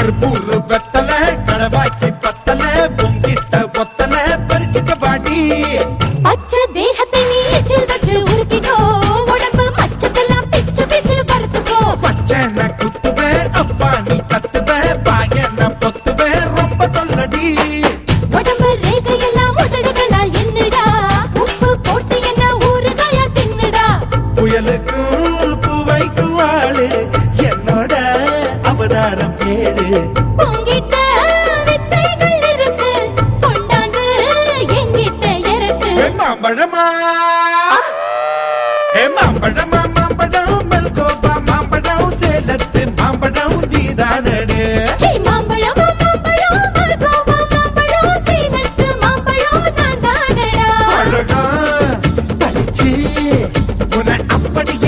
கற்பூர் வெத்தல கடவாய்க்கு பத்தல பொங்கிட்ட ஒத்தல பறிச்சுக்க பாடி பச்சை தேகத்தை நீ எச்சில் வச்சு உருக்கிக்கோ உடம்பு மச்சத்தெல்லாம் பிச்சு பிச்சு வறுத்துக்கோ பச்சனை குத்துவேன் அப்பா நீ கத்துவேன் பாயன பொத்துவேன் ரொம்ப தொல்லடி. உடம்பு ரேகையெல்லாம் உதடுகளால் என்னடா? உப்பு போட்டு என்ன ஊறுகாயா தின்னுடா? புயலுக்கும் பூவைக்கும் தேடு மாம்பழமா ஏ மாம்பழமா மாம்பழம் மல்கோவா மாம்பழம் சேலத்து அப்படி